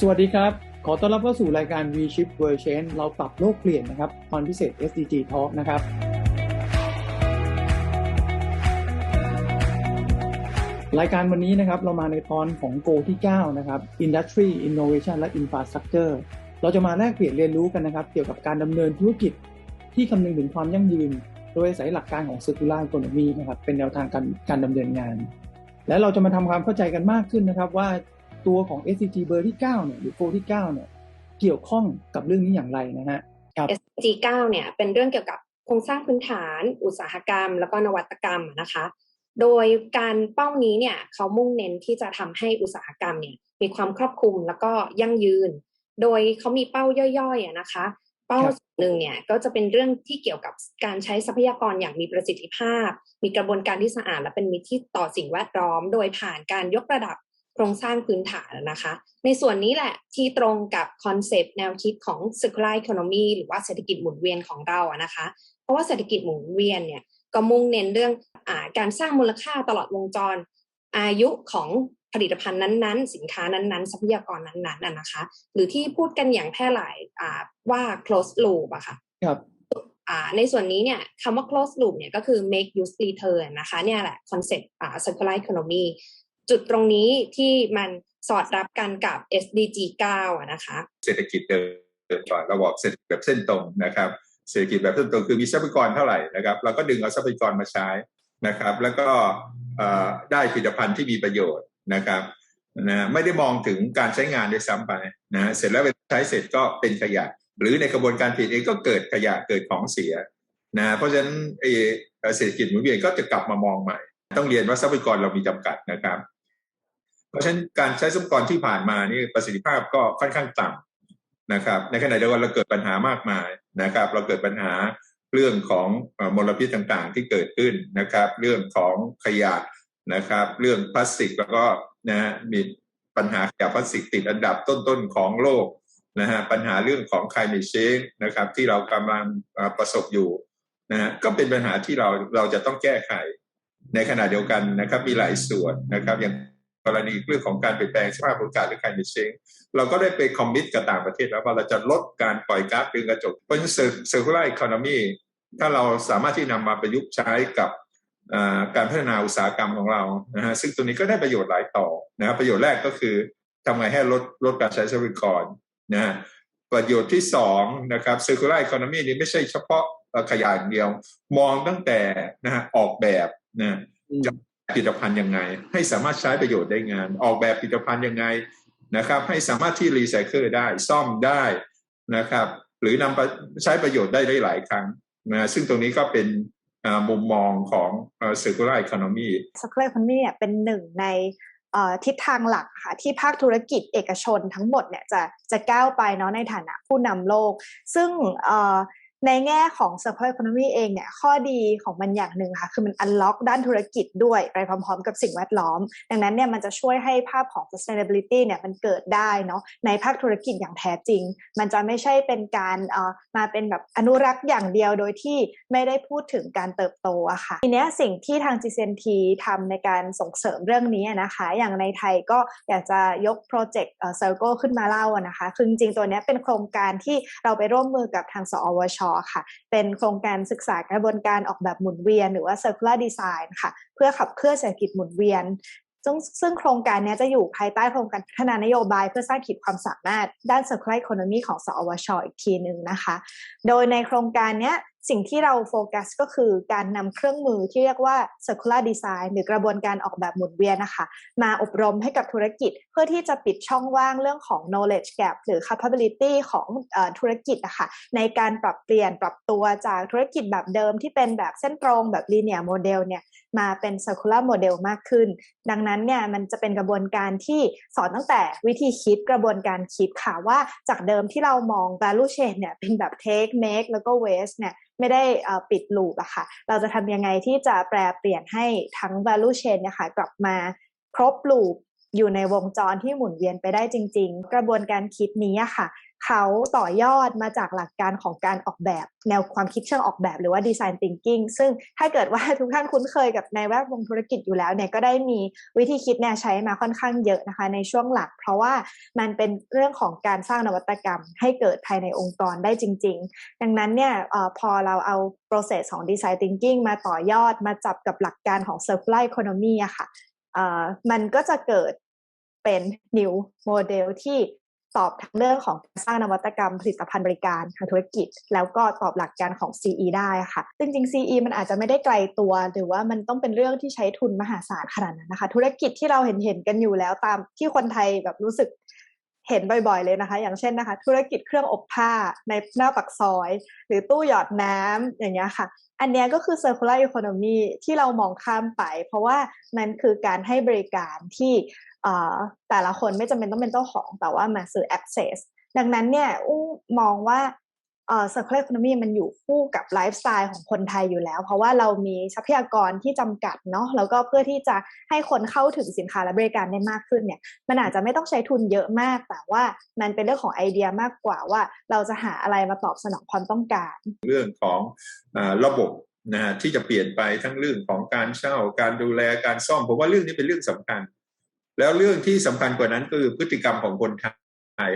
สวัสดีครับ ขอต้อนรับเข้าสู่รายการ V Ship World Change เราปรับโลกเปลี่ยนนะครับ ตอนพิเศษ SDG Talk นะครับ รายการวันนี้นะครับเรามาในตอนของ Go ที่ 9 นะครับ Industry Innovation และ Infrastructure เราจะมาแลกเปลี่ยนเรียนรู้กันนะครับ เกี่ยวกับการดำเนินธุรกิจที่คำนึงถึงความยั่งยืน โดยอาศัยหลักการของ Circular Economy นะครับเป็นแนวทางการการดำเนินงาน และเราจะมาทำความเข้าใจกันมากขึ้นนะครับว่า ตัวของ SDG เบอร์ที่ 9 เนี่ยหรือโกที่ 9 เนี่ย เกี่ยวข้องกับเรื่องนี้อย่างไรนะฮะครับ SDG 9 เนี่ย เป็นเรื่องเกี่ยวกับโครงสร้างพื้นฐาน อุตสาหกรรม แล้วก็นวัตกรรมนะคะ โดยการเป้านี้เนี่ยเขามุ่งเน้นที่จะทำให้อุตสาหกรรมเนี่ยมีความครอบคลุมแล้วก็ยั่งยืน โดยเขามีเป้าย่อยๆอะนะคะ เป้าหนึ่งเนี่ยก็จะเป็นเรื่องที่เกี่ยวกับการใช้ทรัพยากรอย่างมีประสิทธิภาพ มีกระบวนการที่สะอาดและเป็นมิตรที่ต่อสิ่งแวดล้อม โดยผ่านการยกระดับ โครงสร้างพื้นฐานนะคะ ในส่วนนี้แหละที่ตรงกับคอนเซปต์แนวคิดของ circular economy หรือว่าเศรษฐกิจหมุนเวียนของเราอะนะคะ เพราะว่าเศรษฐกิจหมุนเวียนเนี่ยก็มุ่งเน้นเรื่องอาการสร้างมูลค่าตลอดวงจร อายุของผลิตภัณฑ์นั้นๆ สินค้านั้นๆ ทรัพยากรนั้นๆน่ะนะคะ หรือที่พูดกันอย่างแพร่หลายอ่าว่า close loop อะค่ะครับอ่าในส่วนนี้เนี่ยคำว่า close loop เนี่ยก็คือ make use return นะคะเนี่ยแหละคอนเซ็ปต์อ่า circular economy จุดตรงนี้ที่มันสอดรับกันกับ SDG 9นะคะ เศรษฐกิจเดินก่อนราบอกเศรษฐกิจแบบเส้นตรงนะครับ เศรษฐกิจแบบเส้นตรงคือมีทรัพยากรเท่าไหร่นะครับเราก็ดึงเอาทรัพยากรมาใช้นะครับ แล้วก็ได้ผลิตภัณฑ์ที่มีประโยชน์นะครับนะไม่ได้มองถึงการใช้งานด้วยซ้ำไปนะเสร็จแล้วใช้เสร็จก็เป็นขยะ หรือในกระบวนการผลิตเองก็เกิดขยะเกิดของเสียนะเพราะฉะนั้นเศรษฐกิจหมุนเวียนก็จะกลับมามองใหม่ ต้องเรียนว่าทรัพยากรเรามีจำกัดนะครับ ราะฉะนั้นการใช้ทรัพยากรที่ผ่านมานี่ประสิทธิภาพก็ค่อนข้างต่ำนะครับ ในขณะเดียวกันเราเกิดปัญหามากมายนะครับ เราเกิดปัญหาเรื่องของมลพิษต่างๆ ที่เกิดขึ้นนะครับ เรื่องของขยะนะครับ เรื่องพลาสติกแล้วก็นะฮะมีปัญหาขยะพลาสติกติดอันดับต้นๆของโลกนะฮะปัญหาเรื่องของ climate change นะครับ ที่เรากำลังประสบอยู่นะฮะก็เป็นปัญหาที่เราเราจะต้องแก้ไข ในขณะเดียวกันนะครับ มีหลายส่วนนะครับอย่าง กรณีเรื่องของการเปลี่ยนแปลงสภาพอากาศหรือ climate change เราก็ได้ไปคอมมิตกับต่างประเทศแล้วว่าเราจะลดการปล่อยก๊าซเรือนกระจกเพราะฉะนั้น circular economy ถ้าเราสามารถที่นำมาประยุกต์ใช้กับการพัฒนาอุตสาหกรรมของเรานะฮะซึ่งตัวนี้ก็ได้ประโยชน์หลายต่อนะครับประโยชน์แรกก็คือทำไงให้ลดลดการใช้ทรัพยากรนะฮะประโยชน์ที่สองนะครับ circular economy นี้ไม่ใช่เฉพาะขยะอย่างเดียว มองตั้งแต่นะฮะออกแบบนะ ผลิตภัณฑ์ยังไง ให้สามารถใช้ประโยชน์ได้งาน ออกแบบผลิตภัณฑ์ยังไงนะครับ ให้สามารถที่รีไซเคิลได้ซ่อมได้นะครับ หรือนำไปใช้ประโยชน์ได้ได้หลายครั้งนะซึ่งตรงนี้ก็เป็นมุมมองของ circular economy circular economy เนี่ยเป็นหนึ่งในทิศทางหลักค่ะที่ภาคธุรกิจเอกชนทั้งหมดเนี่ยจะจะก้าวไปเนาะในฐานะผู้นำโลก ซึ่ง ในแง่ของ circular economy เองเนี่ยข้อดีของมันอย่างหนึ่งค่ะ คือมัน unlock ด้านธุรกิจด้วยไปพร้อมๆ กับสิ่งแวดล้อม ดังนั้นเนี่ยมันจะช่วยให้ภาพของ sustainability เนี่ยมันเกิดได้เนาะในภาคธุรกิจอย่างแท้จริง มันจะไม่ใช่เป็นการเอ่อมาเป็นแบบอนุรักษ์อย่างเดียวโดยที่ไม่ได้พูดถึงการเติบโตอะค่ะทีเนี้ยสิ่งที่ทาง GCNT ทำในการส่งเสริมเรื่องนี้นะคะ อย่างในไทยก็อยากจะยกโปรเจกต์เอ่อ Circle ขึ้นมาเล่านะคะคือจริงๆตัวเนี้ยเป็นโครงการที่เราไปร่วมมือกับทางสอวชค่ะ เป็นโครงการศึกษากระบวนการออกแบบหมุนเวียน หรือว่า Circular Design ค่ะ เพื่อขับเคลื่อนเศรษฐกิจหมุนเวียน ซึ่งซึ่งโครงการนี้จะอยู่ภายใต้โครงการพัฒนานโยบาย เพื่อสร้างขีดความสามารถด้าน circular economy ของสอวชอีกทีหนึ่งนะคะ โดยในโครงการนี้ สิ่งที่เราโฟกัสก็คือการนำเครื่องมือที่เรียกว่า circular design หรือกระบวนการออกแบบหมุนเวียนนะคะ มาอบรมให้กับธุรกิจ เพื่อที่จะปิดช่องว่างเรื่องของ knowledge gap หรือ capability ของอธุรกิจอะคะในการปรับเปลี่ยนปรับตัวจากธุรกิจแบบเดิมที่เป็นแบบเส้นตรงแบบ linear model เนี่ยมาเป็น circular model มากขึ้น ดังนั้นเนี่ยมันจะเป็นกระบวนการที่สอนตั้งแต่วิธีคิดกระบวนการคิดค่ะว่าจากเดิมที่เรามอง value chain เนี่ยเป็นแบบ take make แล้วก็ waste เนี่ยไม่ได้ปิดลูปอะค่ะ เราจะทำยังไงที่จะแปลเปลี่ยนให้ทั้ง value chain นี่ค่ะกลับมาครบลูปอยู่ในวงจรที่หมุนเวียนไปได้จริง ๆ กระบวนการคิดนี้อะค่ะ เขาต่อยอดมาจากหลักการของการออกแบบ แนวความคิดเชิงออกแบบหรือว่า design thinking ซึ่งถ้าเกิดว่าทุกท่านคุ้นเคยกับในแวดวงธุรกิจอยู่แล้วเนี่ยก็ได้มีวิธีคิดเนี่ยใช้มาค่อนข้างเยอะนะคะ ในช่วงหลัก เพราะว่ามันเป็นเรื่องของการสร้างนวัตกรรม ให้เกิดภายในองค์กรได้จริง ๆ ดังนั้นเนี่ยอพอเราเอา process ของ design thinking มาต่อยอดมาจับกับหลักการของ circular economy อะค่ะมันก็จะเกิดเป็น new model ที่ ตอบทั้งเรื่องของสร้างนวัตกรรมผลิตภัณฑ์บริการทางธุรกิจ แล้วก็ตอบหลักการของ CE ได้ค่ะ จริงๆ CE มันอาจจะไม่ได้ไกลตัว หรือว่ามันต้องเป็นเรื่องที่ใช้ทุนมหาศาลขนาดนั้นนะคะ ธุรกิจที่เราเห็นเห็นกันอยู่แล้วตามที่คนไทยแบบรู้สึก เห็นบ่อยๆเลยนะคะ อย่างเช่นนะคะ ธุรกิจเครื่องอบผ้าในหน้าปักซอย หรือตู้หยอดน้ำอย่างเงี้ยค่ะ อันนี้ก็คือ circular economy ที่เรามองข้ามไป เพราะว่ามันคือการให้บริการที่แต่ละคนไม่จำเป็นต้องเป็นเจ้าของแต่ว่ามาซื้อ access ดังนั้นเนี่ยอู้มองว่า เอ่อ circular economy มันอยู่คู่กับไลฟ์สไตล์ของคนไทยอยู่แล้ว เพราะว่าเรามีทรัพยากรที่จำกัดเนาะแล้วก็เพื่อที่จะให้คนเข้าถึงสินค้าและบริการได้มากขึ้นเนี่ย มันอาจจะไม่ต้องใช้ทุนเยอะมาก แต่ว่ามันเป็นเรื่องของไอเดียมากกว่าว่าเราจะหาอะไรมาตอบสนองความต้องการ เรื่องของอระบบนะฮะที่จะเปลี่ยนไปทั้งเรื่องของการเช่าการดูแลการซ่อมผมว่าเรื่องนี้เป็นเรื่องสำคัญ แล้วเรื่องที่สำคัญกว่านั้นคือพฤติกรรมของคนไทย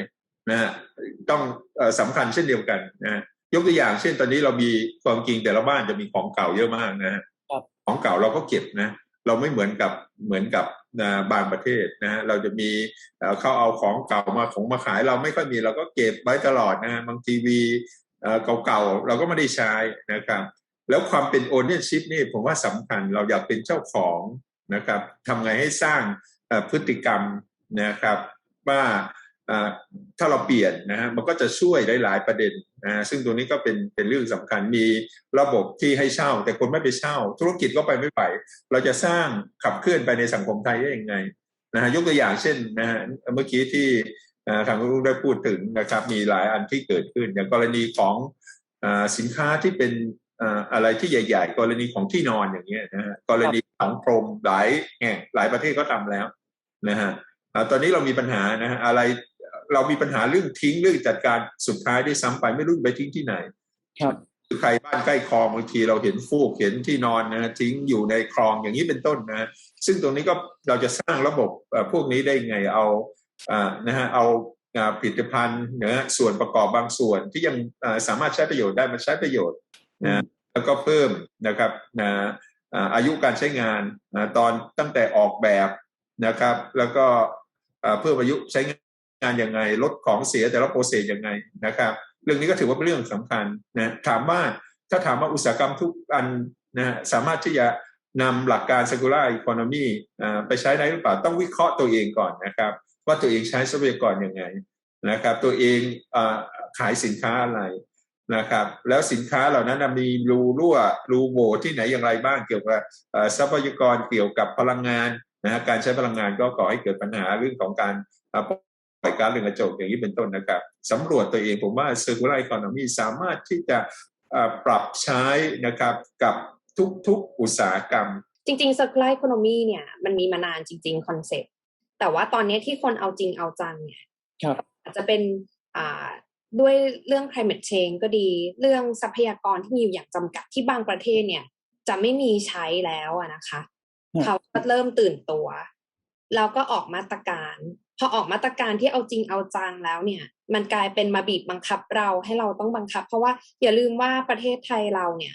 นะฮะต้องสำคัญเช่นเดียวกันนะยกตัวอย่างเช่นตอนนี้เรามีความจริงแต่ละบ้านจะมีของเก่าเยอะมากนะของเก่าเราก็เก็บนะ เราไม่เหมือนกับเหมือนกับบางประเทศนะเราจะมีเขาเอาของเก่ามาของมาขายเราไม่ค่อยมีเราก็เก็บไว้ตลอดนะบางทีวีเก่าๆเราก็ไม่ได้ใช้นะครับแล้วความเป็นโอเนอร์ชิพนี่ผมว่าสำคัญเราอยากเป็นเจ้าของนะครับทำไงให้สร้างพฤติกรรมนะครับ ว่า ถ้าเราเปลี่ยนนะฮะมันก็จะช่วยได้หลายประเด็นนะซึ่งตรงนี้ก็เป็นเป็นเรื่องสำคัญมีระบบที่ให้เช่า แต่คนไม่ไปเช่า ธุรกิจก็ไปไม่ไหวเราจะสร้างขับเคลื่อนไปในสังคมไทยได้ยังไงนะฮะยกตัวอย่างเช่นนะฮะเมื่อกี้ที่ทางคุณได้พูดถึงนะครับ มีหลายอันที่เกิดขึ้น อย่างกรณีของสินค้าที่เป็นอะไรที่ใหญ่ ๆ กรณีของที่นอนอย่างเงี้ยนะฮะกรณีของพรมหลายแห่งหลายประเทศก็ทำแล้วนะฮะตอนนี้เรามีปัญหานะฮะอะไร เรามีปัญหาเรื่องทิ้งเรื่องจัดการสุดท้ายได้ซ้ำไปไม่รู้ไปทิ้งที่ไหน ครับใครบ้านใกล้คลองบางทีเราเห็นฟูกเห็นที่นอนนะทิ้งอยู่ในคลองอย่างนี้เป็นต้นนะ ซึ่งตรงนี้ก็เราจะสร้างระบบพวกนี้ได้ไงเอาอ่านะฮะเอาผลิตภัณฑ์เนื้อส่วนประกอบบางส่วนที่ยังสามารถใช้ประโยชน์ได้มาใช้ประโยชน์นะแล้วก็เพิ่มนะครับนะอายุการใช้งานตอนตั้งแต่ออกแบบนะครับ แล้วก็เพิ่มอายุใช้ง งานยังไง ลดของเสียแต่ละโปรเซสยังไงนะครับเรื่องนี้ก็ถือว่าเป็นเรื่องสำคัญนะถามว่าถ้าถามว่าอุตสาหกรรมทุกอันนะสามารถที่จะนำหลักการ circular economy ไปใช้ได้หรือเปล่าต้องวิเคราะห์ตัวเองก่อนนะครับ ว่าตัวเองใช้ทรัพยากรยังไงนะครับ ตัวเองขายสินค้าอะไรนะครับ แล้วสินค้าเหล่านั้นมีรูรั่วรูโบที่ไหนอย่างไรบ้างเกี่ยวกับทรัพยากรเกี่ยวกับพลังงานนะการใช้พลังงานก็ก่อให้เกิดปัญหาเรื่องของการ ปล่อยก๊าซเรือนกระจกอย่างนี้เป็นต้นนะครับสำรวจตัวเองผมว่า circular economy สามารถที่จะปรับใช้นะครับกับทุกๆอุตสาหกรรม จริงๆ circular economy เนี่ยมันมีมานานจริง ๆ คอนเซ็ปต์แต่ว่าตอนนี้ที่คนเอาจริงเอาจังเนี่ยอาจจะเป็นอ่าด้วยเรื่อง climate change ก็ดี เรื่องทรัพยากรที่มีอยู่อย่างจำกัดที่บางประเทศเนี่ย จะไม่มีใช้แล้วนะคะ เขาก็เริ่มตื่นตัว แล้วก็ออกมาตรการ พอออกมาตรการที่เอาจริงเอาจังแล้วเนี่ย มันกลายเป็นมาบีบบังคับเราให้เราต้องบังคับ เพราะว่าอย่าลืมว่าประเทศไทยเราเนี่ย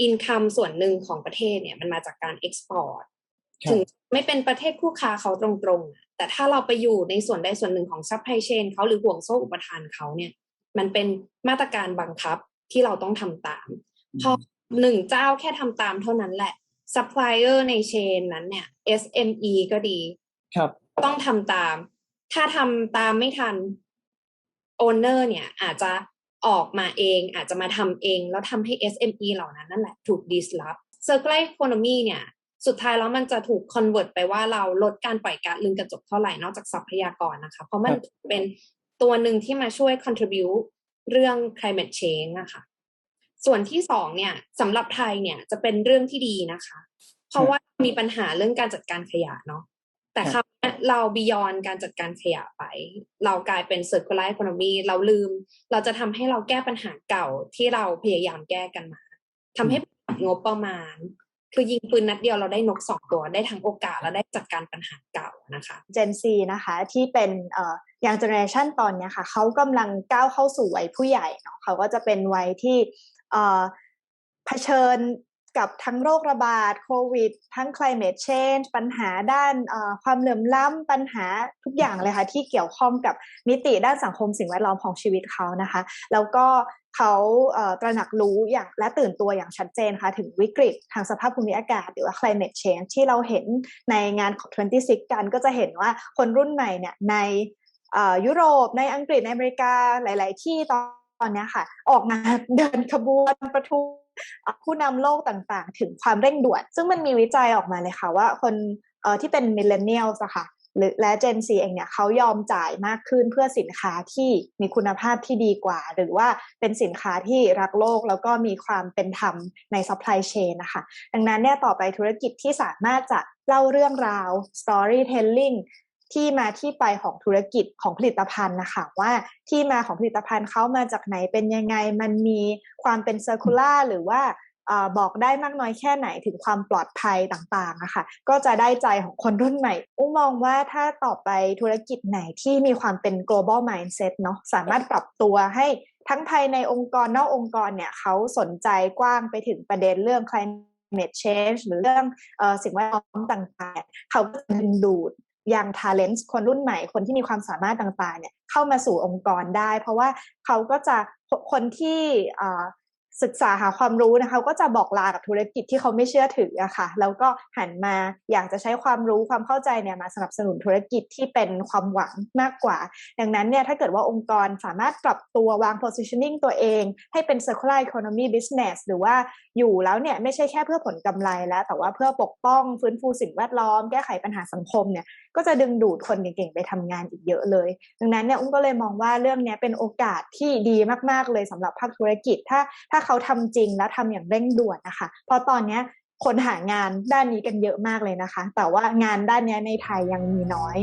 อินคัมส่วนหนึ่งของประเทศเนี่ยมันมาจากการเอ็กซ์พอร์ตถึงไม่เป็นประเทศคู่ค้าเขาตรงๆ แต่ถ้าเราไปอยู่ในส่วนใดส่วนหนึ่งของซัพพลายเชนเขาหรือห่วงโซ่อุปทานเขาเนี่ย มันเป็นมาตรการบังคับที่เราต้องทำตาม พอหนึ่งเจ้าแค่ทำตามเท่านั้นแหละซัพพลายเออร์ในเชนนั้นเนี่ย SME ก็ดี ครับ ต้องทำตาม ถ้าทำตามไม่ทันโอนเนอร์เนี่ยอาจจะออกมาเอง อาจจะมาทำเอง แล้วทำให้ SME เหล่านั้นนั่นแหละถูก disrupt circular economy เนี่ยสุดท้ายแล้วมันจะถูก convert ไปว่าเราลดการปล่อยก๊าซเรือนกระจกเท่าไหร่นอกจากทรัพยากรนะคะ เพราะมันเป็นตัวหนึ่งที่มาช่วย contribute เรื่อง climate change นะคะส่วนที่สองเนี่ยสำหรับไทยเนี่ยจะเป็นเรื่องที่ดีนะคะ เพราะว่ามีปัญหาเรื่องการจัดการขยะเนาะ แต่คราวเนี้ยเราบียอนการจัดการขยะไป เรากลายเป็น circular economy เราลืม เราจะทำให้เราแก้ปัญหาเก่าที่เราพยายามแก้กันมาทำให้งบประมาณ คือยิงปืนนัดเดียวเราได้นกสองตัวได้ทั้งโอกาสและได้จัดการปัญหาเก่านะคะ Gen Z นะคะที่เป็นเอ่ออย่างเจเนอเรชันตอนเนี้ยค่ะเขากำลังก้าวเข้าสู่วัยผู้ใหญ่เนาะเขาก็จะเป็นวัยที่เอ่อเผชิญ กับทั้งโรคระบาดโควิด ทั้ง climate change ปัญหาด้านความเหลื่อมล้ำปัญหาทุกอย่างเลยค่ะที่เกี่ยวข้องกับมิติด้านสังคมสิ่งแวดล้อมของชีวิตเขานะคะ แล้วก็เขาตระหนักรู้อย่างและตื่นตัวอย่างชัดเจนค่ะถึงวิกฤตทางสภาพภูมิอากาศ หรือว่า climate change ที่เราเห็นในงานของ 26 กันก็จะเห็นว่าคนรุ่นใหม่เนี่ยในยุโรปในอังกฤษในอเมริกาหลาย ๆ ที่ตอนนี้ค่ะ ออกมาเดินขบวนประท้วง ผู้นำโลกต่างๆ ถึงความเร่งด่วน ซึ่งมันมีวิจัยออกมาเลยค่ะว่าคนเอ่อที่เป็นมิเลเนียลอะค่ะหรือและ Gen Z เองเนี่ยเขายอมจ่ายมากขึ้นเพื่อสินค้าที่มีคุณภาพที่ดีกว่า หรือว่าเป็นสินค้าที่รักโลกแล้วก็มีความเป็นธรรมใน supply chain นะคะดังนั้นเนี่ยต่อไปธุรกิจที่สามารถจะเล่าเรื่องราว storytelling ที่มาที่ไปของธุรกิจของผลิตภัณฑ์นะคะว่าที่มาของผลิตภัณฑ์เขามาจากไหนเป็นยังไง มันมีความเป็น circular หรือว่าอบอกได้มากน้อยแค่ไหนถึงความปลอดภัยต่างๆอะค่ะก็จะได้ใจของคนรุ่นใหม่ อุ้มมองว่าถ้าต่อไปธุรกิจไหนที่มีความเป็น global mindset เนาะสามารถปรับตัวให้ทั้งภายในองค์กรนอกองค์กรเนี่ยเขาสนใจกว้างไปถึงประเด็นเรื่อง climate change หรือเรื่องอสิ่งแวดล้อมต่างๆ เขาก็ดึงดูด ยัง talent คนรุ่นใหม่คนที่มีความสามารถต่างๆเนี่ยเข้ามาสู่องค์กรได้ เพราะว่าเขาก็จะคนที่ศึกษาหาความรู้นะคะก็จะบอกลากับธุรกิจที่เขาไม่เชื่อถืออะค่ะแล้วก็หันมาอยากจะใช้ความรู้ความเข้าใจเนี่ยมาสนับสนุนธุรกิจที่เป็นความหวังมากกว่า ดังนั้นเนี่ยถ้าเกิดว่าองค์กรสามารถปรับตัววาง positioning ตัวเอง ให้เป็น circular economy business หรือว่าอยู่แล้วเนี่ยไม่ใช่แค่เพื่อผลกำไรแล้ว แต่ว่าเพื่อปกป้องฟื้นฟูสิ่งแวดล้อมแก้ไขปัญหาสังคมเนี่ย ก็จะดึงดูดคนเก่งๆไปทำงานอีกเยอะเลย ดังนั้นเนี่ยอุ้มก็เลยมองว่าเรื่องนี้เป็นโอกาสที่ดีมากๆเลยสำหรับภาคธุรกิจ ถ้าถ้าเขาทำจริงและทำอย่างเร่งด่วนนะคะเพราะตอนนี้คนหางานด้านนี้กันเยอะมากเลยนะคะ แต่ว่างานด้านนี้ในไทยยังมีน้อย